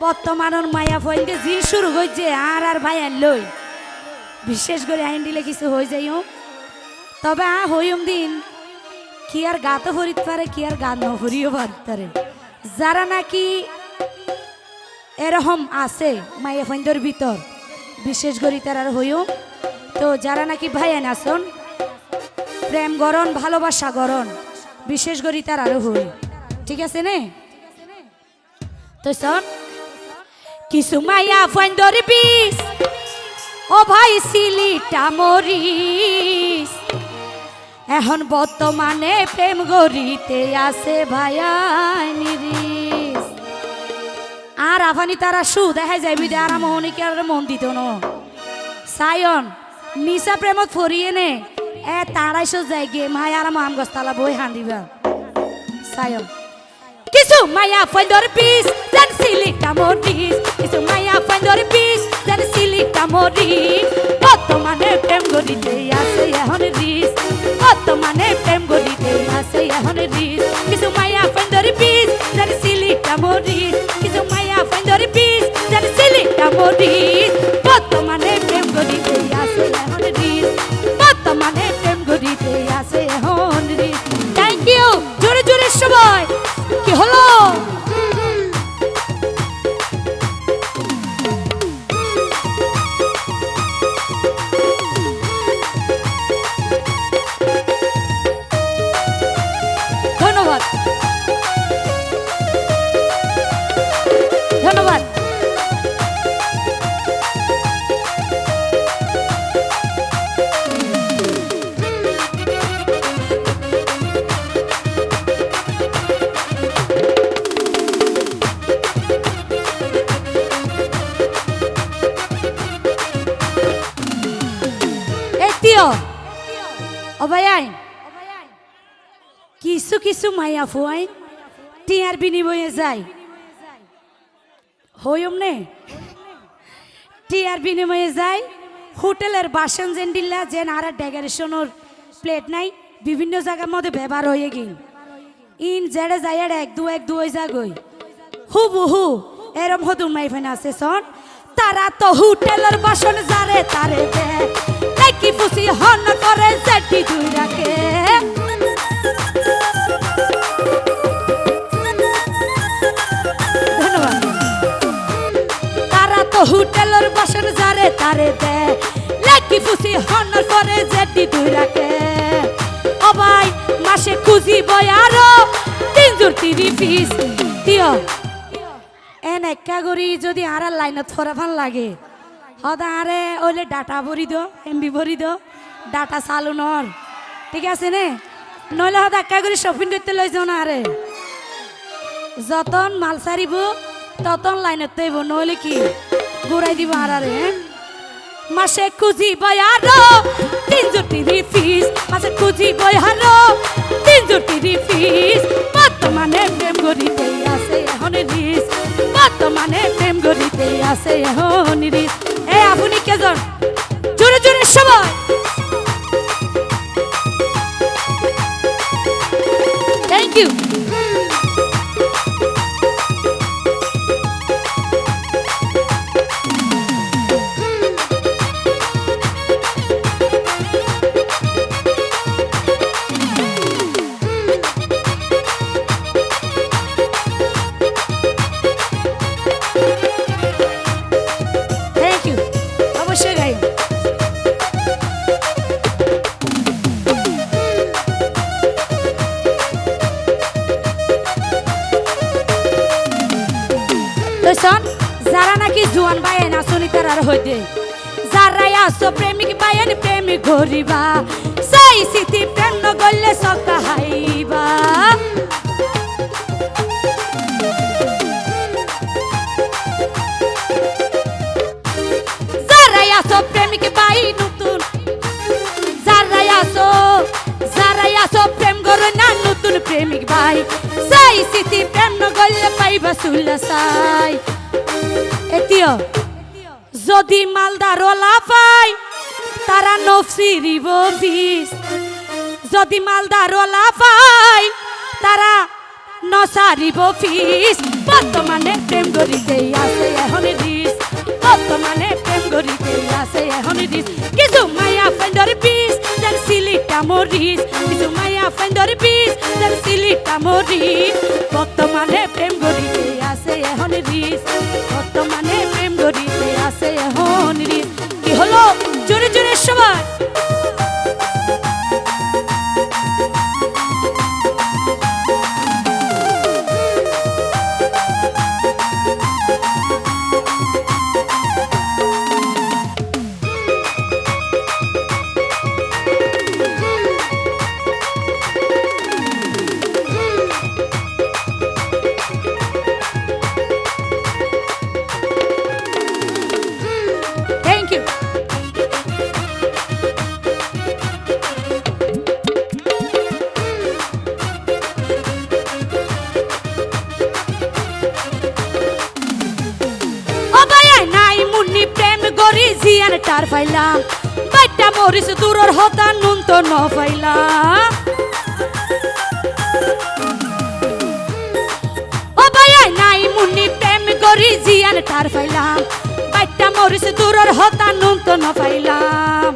বর্তমানের মায়া ফইনতে জি শুরু হয়েছে, আর আর ভাই আর লই। বিশেষ করে আইন দিলে কিছু হয়ে যাইও তবে আ হইম দিন, কি আর গাতে ফরিত পারে, কি আর গান নফরিও পারে। যারা নাকি এরকম আছে মায়া ফইন্দর ভিতর, বিশেষ করে তার আর হইম তো যারা নাকি ভাই আইন আসন প্রেম গরণ ভালোবাসা গরণ বিশেষ করে তার আরও হই। ঠিক আছে নে? তো শোন কিছু মাইয়া ফাইন্দর বিষ ও ভাই সিলিটা মরিস। এখন বর্তমানে প্রেম গরিতে আছে ভাইয়া নিরিস। আর আফানি তারা সু দেখা যাইবি বিদে আর মোহনিকে আর মন দিত ন। সায়ন, মিশা প্রেমত ফরিয়ে নে। এ তাড়াইশো যাই গে মাই আর আম গস্তালা বই হান্দিবা সায়ন। কিছু মায়া ফাইন্দর পিস জান সিলিটা মরিস কিছু মায়া ফাইন্দর পিস জান সিলিটা মরিস বর্তমানে প্রেম গরিতে আছে এখন রিস বর্তমানে প্রেম গরিতে আছে এখন রিস কিছু মায়া ফাইন্দর পিস জান সিলিটা মরিস কিছু মায়া ফাইন্দর পিস জান সিলিটা মরিস এতিও অবাই কিছু কিছু মাইয়া ফুয়াই টিয়ার বিনিময়ে যায়। হইম নে টিয়ার বিনিময়ে যায়। হোটেলের বাসন যেন দিল্লা যেন আর ডেকোরেশনের প্লেট নাই, বিভিন্ন জায়গার মধ্যে ব্যবহার হয়ে গিন ইন জেড়ে যায় এক দু এক দু হয়ে যাগই হু বহু এরম হদুম মাই ফেন আছে সন তারা তো হোটেলের বাসন যারে তারে দে নাকি পুসি হন করে জেটি দুই রাখে। ধন্যবাদ। তারা তো হোটেলের বাসন যারে তারে দে লাকি পুসি হন করে রাখে। ও ভাই মাসে খুঁজি বই আরও তিনজোর তিরি পিস। দিও এন একা যদি আর লাইনত ফরা ফান লাগে। হদা আরে, ওইলে ডাটা ভরি দো এমবি ভরি দো ডাটা চালু নর ঠিক আছে নে? নইলে হদা একা করে শপিং করতে লই যাও না আরে। যতন মাল সারিব ততন লাইনত তৈব, নইলে কি? ঘুরাই দিব আর আরে? মাসে খুঁজি বয়ারো তিনজো তিরি ফিস মাসে খুঁজি বয়ারো তিনজো তিরি ফিস বর্তমানে প্রেম রিস বর্তমানে প্রেম গরিতে আছে এখন এ আপনি কেজন? জোরে জোরে সবাই! থ্যাংক ইউ তো যারা নাকি জুয়ান বায়েন আসনি তার আর হইতে। যারাই আসো প্রেমিক বায়েন প্রেমিক ঘুরিবা সেই স্মৃতি প্রেম নগলে সকা সাই এতিও যদি মালদার ওলা পাই, তারা নফসি রিব বিষ। যদি মালদার ওলা পাই, তারা নসারিব ফিস বর্তমানে প্রেম গরিতে আছে এখন রিস। বর্তমানে প্রেম গরিতে আছে এখন রিস। কিছু মায়া ফেন্ডর বিষ দেন সিলিটা মরিস। কিছু মায়া ফেন্ডর বিষ দেন সিলিটা মরিস। বর্তমানে প্রেম গরিতে আছে রে। কি হলো? জোরে জোরে সবাই। জিয়ান টার পাইলাম বাইটা মরিস দূরর হতা নুন তো ন পাইলাম ও ভাইয়া নাই মুন্নি, প্রেম গরি জিয়ান টার পাইলাম বাইটা মরিস দূরর হতা নুন তো ন পাইলাম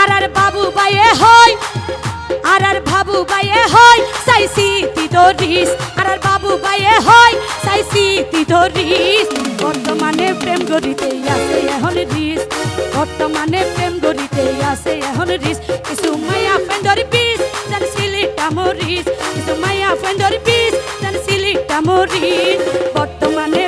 আর আর বাবু বাইয়ে হয় বাবু বাইয়ে হয় সাইসি তি ধরিস আর বাবু বাইয়ে হয় সাইসি তি ধরিস বর্তমানে প্রেম গরিতে আছে এখন রিস। বর্তমানে প্রেম গরিতে আছে এখন রিস। কিছু মায়া ফেন্ডর পিস জান সিলিটা মরিস। কিছু মায়া ফেন্ডর পিস জান সিলিটা মরিস। বর্তমানে